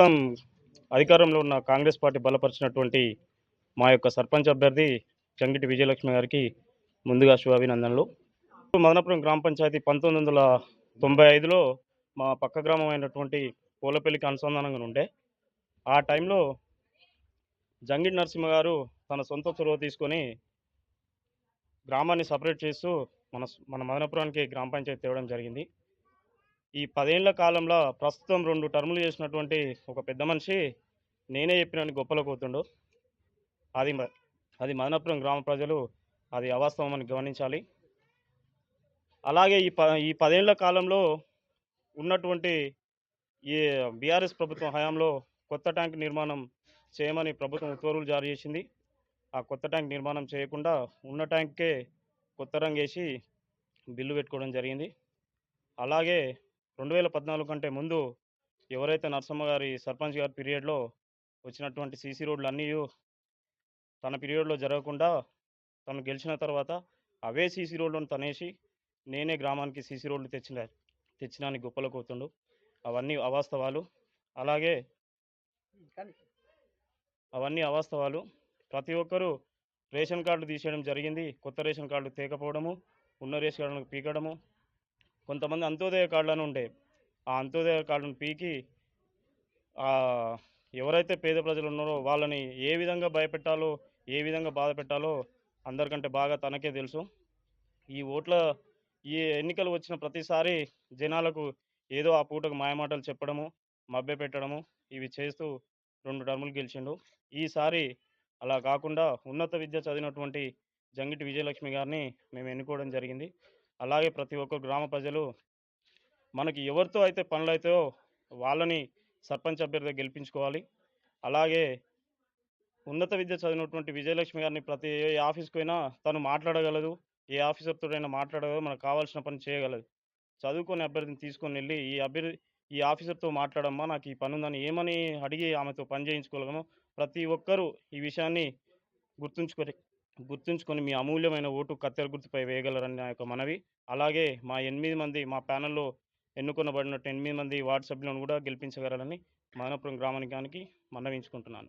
ప్రస్తుతం అధికారంలో ఉన్న కాంగ్రెస్ పార్టీ బలపరిచినటువంటి మా యొక్క సర్పంచ్ అభ్యర్థి చంగిటి విజయలక్ష్మి గారికి ముందుగా శుభాభినందనలు. మదనపురం గ్రామ పంచాయతీ పంతొమ్మిది వందల తొంభై ఐదులో మా పక్క గ్రామం అయినటువంటి పూలపల్లికి అనుసంధానంగా ఉండే. ఆ టైంలో జంగిడి నరసింహ గారు తన సొంత చొరవ తీసుకొని గ్రామాన్ని సపరేట్ చేస్తూ మన మన మదనపురానికి గ్రామ పంచాయతీ తేవడం జరిగింది. ఈ పదేళ్ళ కాలంలో ప్రస్తుతం రెండు టర్ములు చేసినటువంటి ఒక పెద్ద మనిషి నేనే చెప్పినని గొప్పలో పోతుండు అది మ- అది మదనపురం గ్రామ ప్రజలు అది అవాస్తవం అని గమనించాలి. అలాగే ఈ ప ఈ పదేళ్ళ కాలంలో ఉన్నటువంటి ఈ బీఆర్ఎస్ ప్రభుత్వం హయాంలో కొత్త ట్యాంక్ నిర్మాణం చేయమని ప్రభుత్వం ఉత్తర్వులు జారీ చేసింది. ఆ కొత్త ట్యాంక్ నిర్మాణం చేయకుండా ఉన్న ట్యాంక్కే కొత్త రంగేసి వేసి బిల్లు పెట్టుకోవడం జరిగింది. అలాగే రెండు వేల పద్నాలుగు కంటే ముందు ఎవరైతే నరసమ్మ గారి సర్పంచ్ గారి పీరియడ్లో వచ్చినటువంటి సీసీ రోడ్లు అన్నీ తన పీరియడ్లో జరగకుండా తను గెలిచిన తర్వాత అవే సీసీ రోడ్లను తనేసి నేనే గ్రామానికి సీసీ రోడ్లు తెచ్చిన తెచ్చినాని గొప్పలకు పోతుండు అవన్నీ అవాస్తవాలు. అలాగే అవన్నీ అవాస్తవాలు. ప్రతి ఒక్కరూ రేషన్ కార్డు తీసేయడం జరిగింది. కొత్త రేషన్ కార్డు తేకపోవడము ఉన్న రేషన్ కార్డును పీకడము కొంతమంది అంత్యోదయ కార్డులను ఉండే. ఆ అంత్యోదయ కార్డును పీకి ఎవరైతే పేద ప్రజలు ఉన్నారో వాళ్ళని ఏ విధంగా భయపెట్టాలో ఏ విధంగా బాధ పెట్టాలో అందరికంటే బాగా తనకే తెలుసు. ఈ ఓట్ల ఈ ఎన్నికలు వచ్చిన ప్రతిసారి జనాలకు ఏదో ఆ పూటకు మాయమాటలు చెప్పడము మభ్య పెట్టడము ఇవి చేస్తూ రెండు టర్ములు గెలిచిండు. ఈసారి అలా కాకుండా ఉన్నత విద్య చదివినటువంటి జంగిటి విజయలక్ష్మి గారిని మేము ఎన్నుకోవడం జరిగింది. అలాగే ప్రతి ఒక్క గ్రామ ప్రజలు మనకి ఎవరితో అయితే పనులు అవుతాయో వాళ్ళని సర్పంచ్ అభ్యర్థిగా గెలిపించుకోవాలి. అలాగే ఉన్నత విద్య చదివినటువంటి విజయలక్ష్మి గారిని ప్రతి ఏ ఆఫీస్కి పోయినా తను మాట్లాడగలదు. ఏ ఆఫీసర్తోడైనా మాట్లాడగలదు. మనకు కావాల్సిన పని చేయగలదు. చదువుకొని అభ్యర్థిని తీసుకొని వెళ్ళి ఈ అభ్యర్థి ఈ ఆఫీసర్తో మాట్లాడమ్మా నాకు ఈ పని ఉందని ఏమని అడిగి ఆమెతో పని చేయించుకోగలము ప్రతి ఒక్కరూ ఈ విషయాన్ని గుర్తుంచుకొని గుర్తుంచుకొని మీ అమూల్యమైన ఓటు కత్తెర గుర్తుపై వేయగలరని నా యొక్క మనవి. అలాగే మా ఎనిమిది మంది మా ప్యానెల్లో ఎన్నుకొనబడినట్టు ఎనిమిది మంది వార్డు సభ్యులను కూడా గెలిపించగలరని మానపురం గ్రామానికి మనవించుకుంటున్నాను.